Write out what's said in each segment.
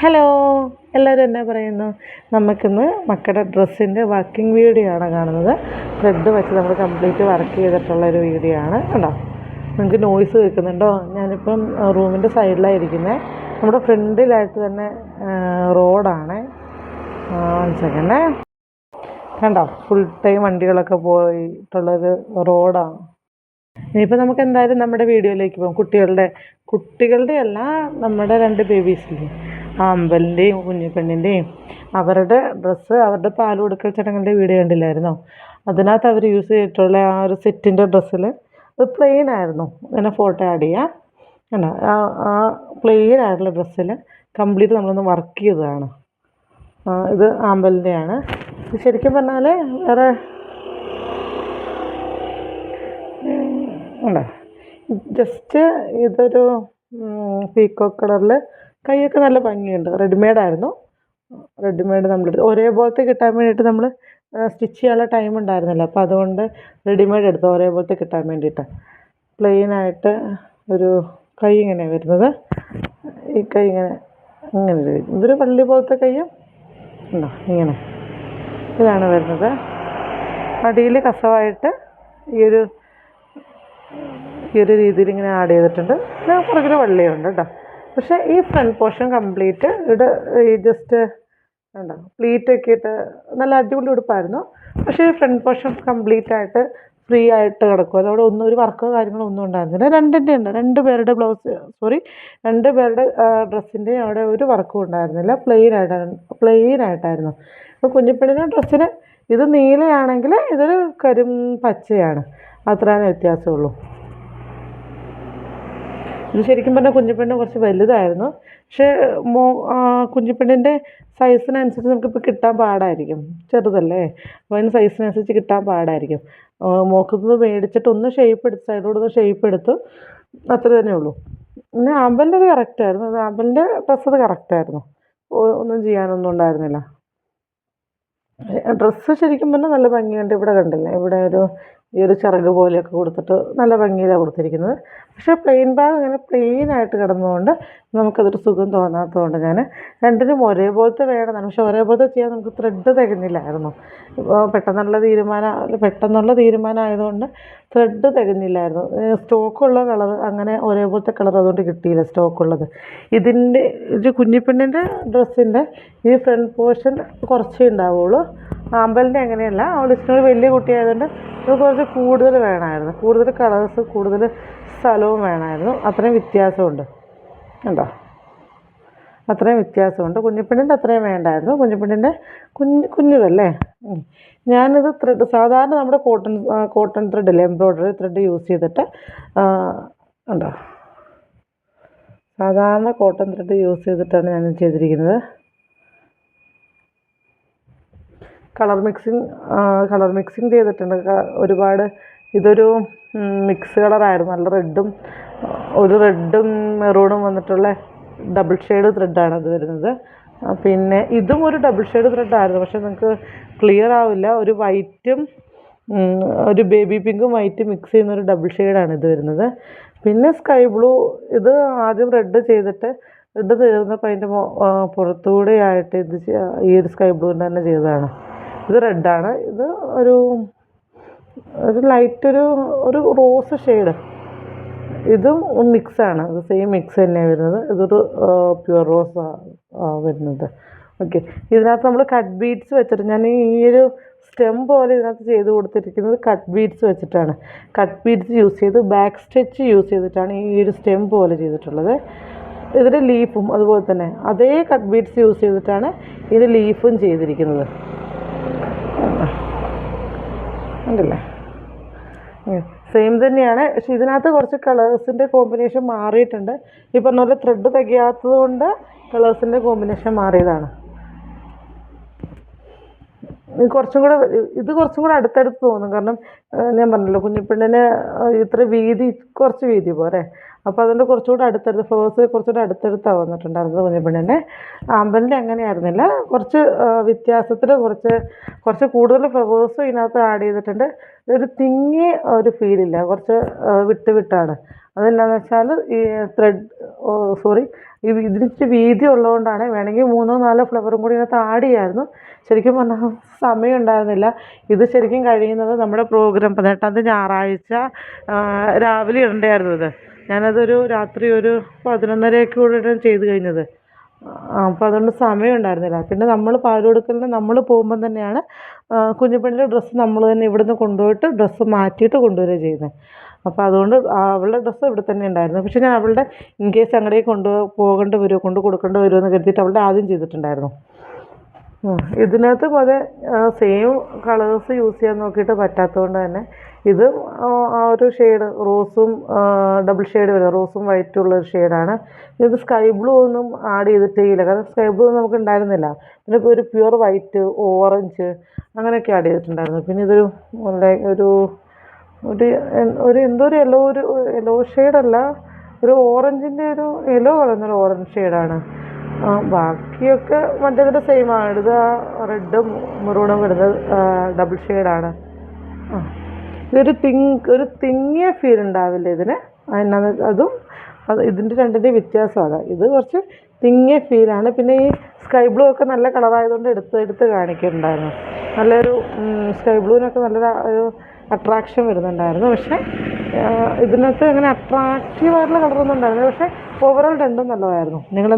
Hello എല്ലാവരും എന്നാ പറയുന്നു? നമുക്കിന്ന് മക്കളുടെ ഡ്രസ്സിന്റെ വർക്കിംഗ് വീഡിയോ ആണ് കാണുന്നത്. ത്രെഡ് വെച്ച് നമ്മൾ കംപ്ലീറ്റ് വർക്ക് ചെയ്തിട്ടുള്ള ഒരു വീഡിയോ ആണ് കണ്ടോ? നിങ്ങൾക്ക് നോയ്സ് കേൾക്കുന്നുണ്ടോ? ഞാനിപ്പം റൂമിന്റെ സൈഡിലായിരിക്കുന്നത് നമ്മുടെ ഫ്രണ്ടിലായിട്ട് തന്നെ റോഡാണ്. സെക്കൻഡ് കണ്ടോ? ഫുൾ ടൈം വണ്ടികളൊക്കെ പോയിട്ടുള്ളൊരു റോഡാണ്. ഇനിയിപ്പോൾ നമുക്ക് എന്തായാലും നമ്മുടെ വീഡിയോയിലേക്ക് പോകാം. കുട്ടികളുടെ കുട്ടികളുടെ അല്ല നമ്മുടെ രണ്ട് ബേബീസില്ലേ അമ്പലിന്റെയും കുഞ്ഞിപ്പെണ്ണിന്റെയും അവരുടെ ഡ്രസ്സ് അവരുടെ പാൽ കൊടുക്കൽ ചടങ്ങിന്റെ വീഡിയോ കണ്ടില്ലായിരുന്നോ? അതിനകത്ത് അവർ യൂസ് ചെയ്തിട്ടുള്ള ആ ഒരു സെറ്റിന്റെ ഡ്രസ്സിൽ അത് പ്ലെയിൻ ആയിരുന്നു. ഇങ്ങനെ ഫോട്ടോ ആഡ് ചെയ്യാം. കണ്ടോ ആ പ്ലെയിൻ ആയിട്ടുള്ള ഡ്രസ്സിൽ കംപ്ലീറ്റ് നമ്മളൊന്ന് വർക്ക് ചെയ്തതാണ്. ഇത് ആമ്പലിന്റെയാണ് ഇത് ശരിക്കും പറഞ്ഞാൽ വേറെ ഉണ്ടോ? ജസ്റ്റ് ഇതൊരു പീക്കോ കളറിൽ കൈയൊക്കെ നല്ല ഭംഗിയുണ്ട്. റെഡിമെയ്ഡ് ആയിരുന്നു. റെഡിമെയ്ഡ് നമ്മൾ ഒരേപോലത്തെ കിട്ടാൻ വേണ്ടിയിട്ട് നമ്മൾ സ്റ്റിച്ച് ചെയ്യാനുള്ള ടൈം ഉണ്ടായിരുന്നില്ല. അപ്പോൾ അതുകൊണ്ട് റെഡിമെയ്ഡ് എടുത്തു. ഒരേപോലത്തെ കിട്ടാൻ വേണ്ടിയിട്ട്. പ്ലെയിനായിട്ട് ഒരു കൈ ഇങ്ങനെ വരുന്നത്. ഈ കൈ ഇങ്ങനെ ഇങ്ങനെ വരും ഇതൊരു പള്ളി പോലത്തെ കൈയും ഉണ്ടോ? ഇങ്ങനെ. ഇതാണ് വരുന്നത്. അടിയിൽ കസവായിട്ട് ഈ ഒരു ഈ ഒരു രീതിയിൽ ഇങ്ങനെ ആഡ് ചെയ്തിട്ടുണ്ട്. പിന്നെ പുറകിൽ വള്ളിയുണ്ട് കേട്ടോ. പക്ഷേ ഈ ഫ്രണ്ട് പോർഷൻ കംപ്ലീറ്റ് ഇവിടെ ഈ ജസ്റ്റ് ഉണ്ടോ പ്ലീറ്റ് ഒക്കെ ഇട്ട് നല്ല അടിപൊളി ഉടുപ്പായിരുന്നു. പക്ഷേ ഈ ഫ്രണ്ട് പോർഷൻ കംപ്ലീറ്റ് ആയിട്ട് ഫ്രീ ആയിട്ട് കിടക്കും അതവിടെ ഒന്നും ഒരു വർക്കോ കാര്യങ്ങളോ ഒന്നും ഉണ്ടായിരുന്നില്ല. രണ്ടിന്റെ ഉണ്ട്. രണ്ട് പേരുടെ ബ്ലൗസ് സോറി രണ്ട് പേരുടെ ഡ്രസ്സിന്റെ അവിടെ ഒരു വർക്കും ഉണ്ടായിരുന്നില്ല. പ്ലെയിൻ ആയിട്ടാണ് പ്ലെയിൻ ആയിട്ടായിരുന്നു. അപ്പോൾ കുഞ്ഞിപ്പെണ്ണിന്റെ ഡ്രസ്സിന് ഇത് നീലയാണെങ്കിൽ ഇതൊരു കരിം പച്ചയാണ്. അത്രയാണ് വ്യത്യാസമുള്ളൂ ഇത് ശരിക്കും പറഞ്ഞാൽ കുഞ്ഞിപ്പെണ്ണ് കുറച്ച് വലുതായിരുന്നു. പക്ഷേ മോ കുഞ്ഞിപ്പെണ്ണിന്റെ സൈസിനനുസരിച്ച് നമുക്കിപ്പോൾ കിട്ടാൻ പാടായിരിക്കും. ചെറുതല്ലേ? അപ്പോൾ അതിന് സൈസിനനുസരിച്ച് കിട്ടാൻ പാടായിരിക്കും. മോക്കുന്നത് മേടിച്ചിട്ട് ഒന്ന് ഷേപ്പ് എടുത്ത് സൈഡോട് ഒന്ന് ഷേപ്പ് എടുത്തു അത്ര തന്നെ ഉള്ളൂ. പിന്നെ ആമ്പലിന്റെ അത് കറക്റ്റായിരുന്നു അത് ആമ്പലിന്റെ ഡ്രസ്സ് അത് കറക്റ്റായിരുന്നു ഒന്നും ചെയ്യാനൊന്നും ഉണ്ടായിരുന്നില്ല. ഡ്രസ്സ് ശരിക്കും പറഞ്ഞാൽ നല്ല ഭംഗിയുണ്ട്. ഇവിടെ കണ്ടില്ലേ? ഇവിടെ ഒരു ഈ ഒരു ചിറക് പോലെയൊക്കെ കൊടുത്തിട്ട് നല്ല ഭംഗിയിലാണ് കൊടുത്തിരിക്കുന്നത്. പക്ഷേ പ്ലെയിൻ ബാഗ് അങ്ങനെ പ്ലെയിൻ ആയിട്ട് കിടന്നതുകൊണ്ട് നമുക്കതൊരു സുഖം തോന്നാത്തതുകൊണ്ട് ഞാൻ രണ്ടിനും ഒരേപോലത്തെ വേണമെന്നാണ്. പക്ഷേ ഒരേപോലത്തെ ചെയ്യാൻ നമുക്ക് ത്രെഡ് തികഞ്ഞില്ലായിരുന്നു. പെട്ടെന്നുള്ള തീരുമാനം പെട്ടെന്നുള്ള തീരുമാനം ആയതുകൊണ്ട് ത്രെഡ് തികഞ്ഞില്ലായിരുന്നു സ്റ്റോക്കുള്ള കളർ അങ്ങനെ ഒരേപോലത്തെ കളർ അതുകൊണ്ട് കിട്ടിയില്ല സ്റ്റോക്കുള്ളത് ഇതിന്റെ ഒരു കുഞ്ഞിപ്പെണ്ണിന്റെ ഡ്രസ്സിന്റെ ഈ ഫ്രണ്ട് പോർഷൻ കുറച്ചേ ഉണ്ടാവുള്ളൂ. ആമ്പലിന്റെ അങ്ങനെയല്ല. അവൾ ഇച്ചിരി വലിയ കുട്ടിയായതുകൊണ്ട് ഇത് കുറച്ച് കൂടുതൽ വേണമായിരുന്നു. കൂടുതൽ കളേഴ്സ് കൂടുതൽ സ്ഥലവും വേണമായിരുന്നു. അത്രയും വ്യത്യാസമുണ്ട്. കണ്ടോ? അത്രയും വ്യത്യാസമുണ്ട്. കുഞ്ഞിപ്പെണ്ണിന്റെ അത്രയും വേണ്ടായിരുന്നു. കുഞ്ഞിപ്പെണ്ണിന്റെ കുഞ്ഞ് കുഞ്ഞിതല്ലേ. ഞാനിത് ത്രെഡ് സാധാരണ നമ്മുടെ കോട്ടൺ കോട്ടൺ ത്രെഡില്ലേ എംബ്രോയ്ഡറി ത്രെഡ് യൂസ് ചെയ്തിട്ട് ഉണ്ടോ സാധാരണ കോട്ടൺ ത്രെഡ് യൂസ് ചെയ്തിട്ടാണ് ഞാൻ ചെയ്തിരിക്കുന്നത്. കളർ മിക്സിങ് കളർ മിക്സിങ് ചെയ്തിട്ടുണ്ട്. ഒരുപാട് ഇതൊരു മിക്സ് കളറായിരുന്നു. നല്ല റെഡും ഒരു റെഡും മെറൂണും വന്നിട്ടുള്ള ഡബിൾ ഷെയ്ഡ് ത്രെഡാണ് അത് വരുന്നത്. പിന്നെ ഇതും ഒരു ഡബിൾ ഷെയ്ഡ് ത്രെഡായിരുന്നു. പക്ഷേ നിങ്ങൾക്ക് ക്ലിയർ ആവില്ല. ഒരു വൈറ്റും ഒരു ബേബി പിങ്കും വൈറ്റ് മിക്സ് ചെയ്യുന്ന ഒരു ഡബിൾ ഷെയ്ഡാണ് ഇത് വരുന്നത്. പിന്നെ സ്കൈ ബ്ലൂ ഇത് ആദ്യം റെഡ് ചെയ്തിട്ട് റെഡ് തീർന്നപ്പോൾ അതിന്റെ പുറത്തുകൂടെ ആയിട്ട് ഇത് ഈ ഒരു സ്കൈ ബ്ലൂ തന്നെ ചെയ്തതാണ്. ഇത് റെഡാണ് ഇത് ഒരു ഒരു ലൈറ്റ് ഒരു ഒരു റോസ് ഷെയ്ഡ് ഇതും മിക്സാണ് ഇത് സെയിം മിക്സ് തന്നെയാണ് വരുന്നത്. ഇതൊരു പ്യുവർ റോസ് വരുന്നത്. ഓക്കെ ഇതിനകത്ത് നമ്മൾ കട്ട് ബീഡ്സ് വെച്ചിട്ട് ഞാൻ ഈ ഒരു സ്റ്റെം പോലെ ഇതിനകത്ത് ചെയ്ത് കൊടുത്തിരിക്കുന്നത് കട്ട് ബീഡ്സ് വെച്ചിട്ടാണ്. കട്ട് ബീഡ്സ് യൂസ് ചെയ്ത് ബാക്ക് സ്റ്റിച്ച് യൂസ് ചെയ്തിട്ടാണ് ഈ ഒരു സ്റ്റെം പോലെ ചെയ്തിട്ടുള്ളത്. ഇതിന്റെ ലീഫും അതുപോലെ തന്നെ. അതേ കട്ട് ബീഡ്സ് യൂസ് ചെയ്തിട്ടാണ് ഇതിന്റെ ലീഫും ചെയ്തിരിക്കുന്നത്. ഉണ്ടല്ലേ? സെയിം തന്നെയാണ്. പക്ഷെ ഇതിനകത്ത് കുറച്ച് കളേഴ്സിന്റെ കോമ്പിനേഷൻ മാറിയിട്ടുണ്ട്. ഈ പറഞ്ഞ പോലെ ത്രെഡ് തികയാത്തത് കൊണ്ട് കളേഴ്സിന്റെ കോമ്പിനേഷൻ മാറിയതാണ്. കുറച്ചും കൂടെ ഇത് കുറച്ചും കൂടെ അടുത്തടുത്ത് തോന്നും. കാരണം ഞാൻ പറഞ്ഞല്ലോ കുഞ്ഞിപ്പെണ്ണിന് ഇത്ര വീതി കുറച്ച് വീതി പോരെ. അപ്പോൾ അതുകൊണ്ട് കുറച്ചുകൂടെ അടുത്തടുത്ത് ഫ്ലവേഴ്സ് കുറച്ചുകൂടെ അടുത്തടുത്താണ് വന്നിട്ടുണ്ടായിരുന്നത് കുഞ്ഞിപ്പെണ്ണിന്റെ ആമ്പലിന്റെ അങ്ങനെയായിരുന്നില്ല. കുറച്ച് വ്യത്യാസത്തിൽ കുറച്ച് കുറച്ച് കൂടുതൽ ഫ്ലവേഴ്സും ഇതിനകത്ത് ആഡ് ചെയ്തിട്ടുണ്ട്. ഒരു തിങ്ങി ഒരു ഫീലില്ല കുറച്ച് വിട്ട് വിട്ടാണ്. അതെന്താണെന്ന് വെച്ചാൽ ഈ ത്രെഡ് സോറി ഈ ഇതിനിച്ച് വീതി ഉള്ളതുകൊണ്ടാണ് വേണമെങ്കിൽ മൂന്നോ നാലോ ഫ്ലവറും കൂടി ഇതിനകത്ത് ആഡ് ചെയ്യായിരുന്നു. ശരിക്കും പറഞ്ഞാൽ സമയം ഉണ്ടായിരുന്നില്ല. ഇത് ശരിക്കും കഴിയുന്നത് നമ്മുടെ പ്രോഗ്രാം പതിനെട്ടാം തീയതി ഞായറാഴ്ച രാവിലെ ഇടണ്ടായിരുന്നു ഇത്. ഞാനതൊരു രാത്രി ഒരു പതിനൊന്നരയൊക്കെ കൂടെയാണ് ചെയ്ത് കഴിഞ്ഞത്. അപ്പോൾ അതുകൊണ്ട് സമയം ഉണ്ടായിരുന്നില്ല. പിന്നെ നമ്മൾ പാൽ കൊടുക്കലിന് നമ്മൾ പോകുമ്പം തന്നെയാണ് കുഞ്ഞുപെണ്ണിന്റെ ഡ്രസ്സ് നമ്മൾ തന്നെ ഇവിടുന്ന് കൊണ്ടുപോയിട്ട് ഡ്രസ്സ് മാറ്റിയിട്ട് കൊണ്ടുവരിക ചെയ്യുന്നത്. അപ്പോൾ അതുകൊണ്ട് അവളുടെ ഡ്രസ്സ് ഇവിടെ തന്നെ ഉണ്ടായിരുന്നു. പക്ഷേ ഞാൻ അവളുടെ ഇൻ കേസ് അങ്ങടേക്ക് കൊണ്ട് പോകേണ്ടി വരുമോ കൊണ്ട് കൊടുക്കേണ്ടി വരുമോ എന്ന് കരുതിയിട്ട് അവളുടെ ആദ്യം ചെയ്തിട്ടുണ്ടായിരുന്നു. ഇതിനകത്ത് അതെ സെയിം കളേഴ്സ് യൂസ് ചെയ്യാൻ നോക്കിയിട്ട് പറ്റാത്തത് കൊണ്ട് തന്നെ ഇത് ആ ആ ഒരു ഷെയ്ഡ് റോസും ഡബിൾ ഷെയ്ഡ് വരും റോസും വൈറ്റും ഉള്ള ഒരു ഷെയ്ഡാണ് ഇത് സ്കൈ ബ്ലൂ ഒന്നും ആഡ് ചെയ്തിട്ടേയില്ല. കാരണം സ്കൈ ബ്ലൂ നമുക്ക് ഉണ്ടായിരുന്നില്ല പിന്നെ ഒരു പ്യുർ വൈറ്റ് ഓറഞ്ച് അങ്ങനെയൊക്കെ ആഡ് ചെയ്തിട്ടുണ്ടായിരുന്നു. പിന്നെ ഇതൊരു ഒരു ഒരു എന്തോ ഒരു യെല്ലോ ഒരു യെല്ലോ ഷെയ്ഡല്ല ഒരു ഓറഞ്ചിന്റെ ഒരു യെല്ലോ കളർന്നൊരു ഓറഞ്ച് ഷെയ്ഡാണ് ആ ബാക്കിയൊക്കെ മറ്റേതിന്റെ സെയിം ആണ്. ഇത് റെഡും മെറൂണും വരുന്നത് ഡബിൾ ഷെയ്ഡാണ് ആ. ഇതൊരു തിങ് ഒരു തിങ്ങിയ ഫീൽ ഉണ്ടാവില്ല ഇതിന്? അതിനകത്ത് അതും അത് ഇതിന്റെ രണ്ടിന്റെയും വ്യത്യാസം അതാണ് ഇത് കുറച്ച് തിങ്ങിയ ഫീലാണ് പിന്നെ ഈ സ്കൈ ബ്ലൂ ഒക്കെ നല്ല കളറായതുകൊണ്ട് എടുത്ത് എടുത്ത് കാണിക്കുന്നുണ്ടായിരുന്നു. നല്ലൊരു സ്കൈ ബ്ലൂവിനൊക്കെ നല്ലൊരു ഒരു അട്രാക്ഷൻ വരുന്നുണ്ടായിരുന്നു. പക്ഷേ ഇതിനകത്ത് അങ്ങനെ അട്രാക്റ്റീവ് ആയിട്ടുള്ള കളറൊന്നും ഉണ്ടായിരുന്നില്ല. പക്ഷേ ഓവറോൾ രണ്ടും നല്ലതായിരുന്നു. നിങ്ങൾ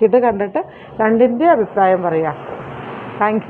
നോക്കിയിട്ട് കണ്ടിട്ട് രണ്ടിന്റെ അഭിപ്രായം പറയാം. താങ്ക്